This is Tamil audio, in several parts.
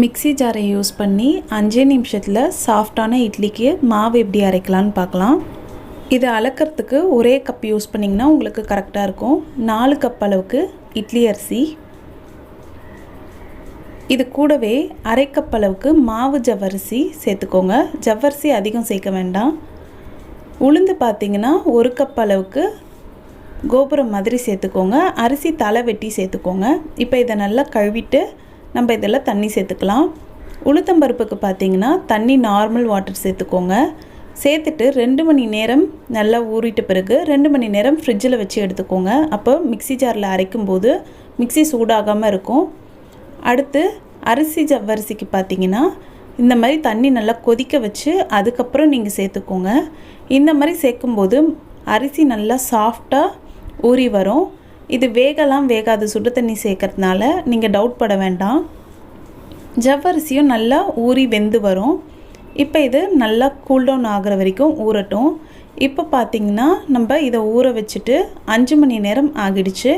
மிக்ஸி ஜாரை யூஸ் பண்ணி அஞ்சே நிமிஷத்தில் சாஃப்டான இட்லிக்கு மாவு எப்படி அரைக்கலான்னு பார்க்கலாம். இதை அளக்கிறதுக்கு ஒரே கப் யூஸ் பண்ணிங்கன்னா உங்களுக்கு கரெக்டாக இருக்கும். நாலு கப் அளவுக்கு இட்லி அரிசி. இது கூடவே அரை கப் அளவுக்கு மாவு ஜவ்வரிசி சேர்த்துக்கோங்க. ஜவ்வரிசி அதிகம் சேர்க்க வேண்டாம். உளுந்து பார்த்தீங்கன்னா ஒரு கப் அளவுக்கு கோபுரம் மாதிரி சேர்த்துக்கோங்க. அரிசி தலை வெட்டி சேர்த்துக்கோங்க. இப்போ இதை நல்லா கழுவிட்டு நம்ம இதில் தண்ணி சேர்த்துக்கலாம். உளுத்தம்பருப்புக்கு பார்த்தீங்கன்னா தண்ணி நார்மல் வாட்டர் சேர்த்துக்கோங்க. சேர்த்துட்டு ரெண்டு மணி நேரம் நல்லா ஊறிட்ட பிறகு ரெண்டு மணி நேரம் ஃப்ரிட்ஜில் வச்சு எடுத்துக்கோங்க. அப்போ மிக்ஸி ஜாரில் அரைக்கும் போது மிக்ஸி சூடாகாமல் இருக்கும். அடுத்து அரிசி ஜவ்வரிசிக்கு பார்த்தீங்கன்னா இந்த மாதிரி தண்ணி நல்லா கொதிக்க வச்சு அதுக்கப்புறம் நீங்கள் சேர்த்துக்கோங்க. இந்த மாதிரி சேர்க்கும்போது அரிசி நல்லா சாஃப்டாக ஊறி வரும். இது வேகலாம் வேகாது. சுடு தண்ணி சேர்க்கறதுனால நீங்கள் டவுட் பட வேண்டாம். ஜவ்வரிசியும் நல்லா ஊறி வெந்து வரும். இப்போ இது நல்லா கூல்டவுன் ஆகிற வரைக்கும் ஊறட்டும். இப்போ பார்த்திங்கன்னா நம்ம இதை ஊற வச்சுட்டு அஞ்சு மணி நேரம் ஆகிடுச்சு.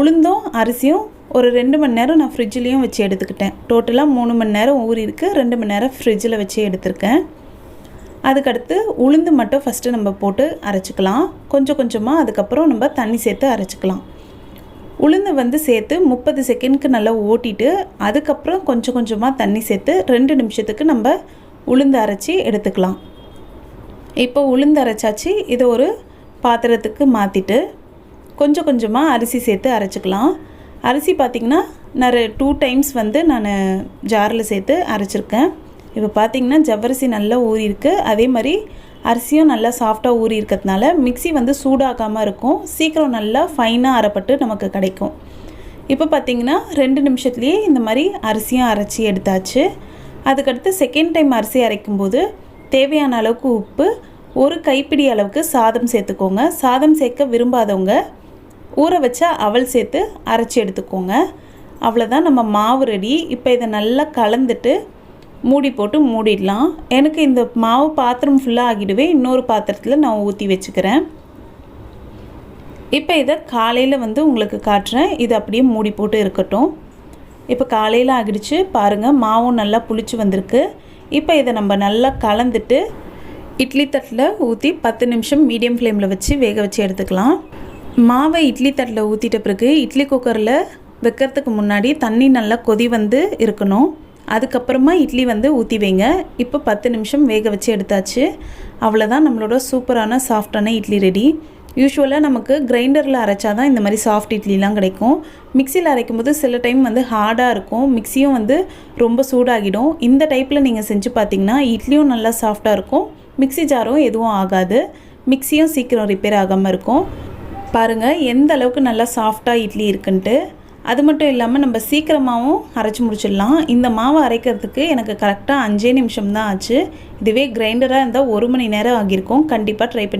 உளுந்தும் அரிசியும் ஒரு ரெண்டு மணி நேரம் நான் ஃப்ரிட்ஜ்லேயும் வச்சு எடுத்துக்கிட்டேன். டோட்டலாக மூணு மணி நேரம் ஊறிருக்கு ரெண்டு மணி நேரம் ஃப்ரிட்ஜில் வச்சு எடுத்திருக்கேன். அதுக்கடுத்து உளுந்து மட்டும் ஃபஸ்ட்டு நம்ம போட்டு அரைச்சிக்கலாம். கொஞ்சம் கொஞ்சமாக அதுக்கப்புறம் நம்ம தண்ணி சேர்த்து அரைச்சிக்கலாம். உளுந்து வந்து சேர்த்து முப்பது செகண்ட்க்கு நல்லா ஓட்டிட்டு அதுக்கப்புறம் கொஞ்சம் கொஞ்சமாக தண்ணி சேர்த்து ரெண்டு நிமிஷத்துக்கு நம்ம உளுந்து அரைச்சி எடுத்துக்கலாம். இப்போ உளுந்து அரைச்சாச்சு. இதை ஒரு பாத்திரத்துக்கு மாற்றிட்டு கொஞ்சம் கொஞ்சமாக அரிசி சேர்த்து அரைச்சிக்கலாம். அரிசி பார்த்திங்கன்னா நான் டூ டைம்ஸ் வந்து நான் ஜாரில் சேர்த்து அரைச்சிருக்கேன். இப்போ பார்த்திங்கன்னா ஜவ்வரிசி நல்லா ஊறியிருக்கு. அதே மாதிரி அரிசியும் நல்லா சாஃப்டாக ஊறி இருக்கிறதுனால மிக்சி வந்து சூடாகாமல் இருக்கும். சீக்கிரம் நல்லா ஃபைனாக அரைப்பட்டு நமக்கு கிடைக்கும். இப்போ பார்த்திங்கன்னா ரெண்டு நிமிஷத்துலேயே இந்த மாதிரி அரிசியும் அரைச்சி எடுத்தாச்சு. அதுக்கடுத்து செகண்ட் டைம் அரிசி அரைக்கும்போது தேவையான அளவுக்கு உப்பு ஒரு கைப்பிடி அளவுக்கு சாதம் சேர்த்துக்கோங்க. சாதம் சேர்க்க விரும்பாதவங்க ஊற வச்ச அவல் சேர்த்து அரைச்சி எடுத்துக்கோங்க. அவ்வளோதான் நம்ம மாவு ரெடி இப்போ இதை நல்லா கலந்துட்டு மூடி போட்டு மூடிடலாம். எனக்கு இந்த மாவு பாத்திரம் ஃபுல்லாக ஆகிடுவே இன்னொரு பாத்திரத்தில் நான் ஊற்றி வச்சுக்கிறேன். இப்போ இதை காலையில் வந்து உங்களுக்கு காட்டுறேன். இது அப்படியே மூடி போட்டு இருக்கட்டும். இப்போ காலையில் ஆகிடுச்சு. பாருங்கள் மாவும் நல்லா புளிச்சு வந்திருக்கு. இப்போ இதை நம்ம நல்லா கலந்துட்டு இட்லி தட்டில் ஊற்றி பத்து நிமிஷம் மீடியம் ஃப்ளேமில் வச்சு வேக வச்சு எடுத்துக்கலாம். மாவை இட்லி தட்டில் ஊற்றிட்ட பிறகு இட்லி குக்கரில் வைக்கிறதுக்கு முன்னாடி தண்ணி நல்லா கொதி வந்து இருக்கணும். அதுக்கப்புறமா இட்லி வந்து ஊற்றி வைங்க. இப்போ பத்து நிமிஷம் வேக வச்சு எடுத்தாச்சு. அவ்வளோதான் நம்மளோட சூப்பரான சாஃப்டான இட்லி ரெடி. யூஸ்வலாக நமக்கு கிரைண்டரில் அரைச்சா தான் இந்த மாதிரி சாஃப்ட் இட்லிலாம் கிடைக்கும். மிக்சியில் அரைக்கும் போது சில டைம் வந்து ஹார்டாக இருக்கும். மிக்சியும் வந்து ரொம்ப சூடாகிடும். இந்த டைப்பில் நீங்கள் செஞ்சு பார்த்தீங்கன்னா இட்லியும் நல்லா சாஃப்டாக இருக்கும். மிக்சி ஜாரும் எதுவும் ஆகாது. மிக்சியும் சீக்கிரம் ரிப்பேர் ஆகாமல் இருக்கும். பாருங்கள் எந்த அளவுக்கு நல்லா சாஃப்டாக இட்லி இருக்குன்ட்டு. அது மட்டும் இல்லாமல் நம்ம சீக்கிரமாகவும் அரைச்சி முடிச்சிடலாம். இந்த மாவை அரைக்கிறதுக்கு எனக்கு கரெக்டாக அஞ்சே நிமிஷம் தான் ஆச்சு. இதுவே கிரைண்டராக இருந்தால் ஒரு மணி நேரம் ஆகியிருக்கும். கண்டிப்பாக ட்ரை பண்ணி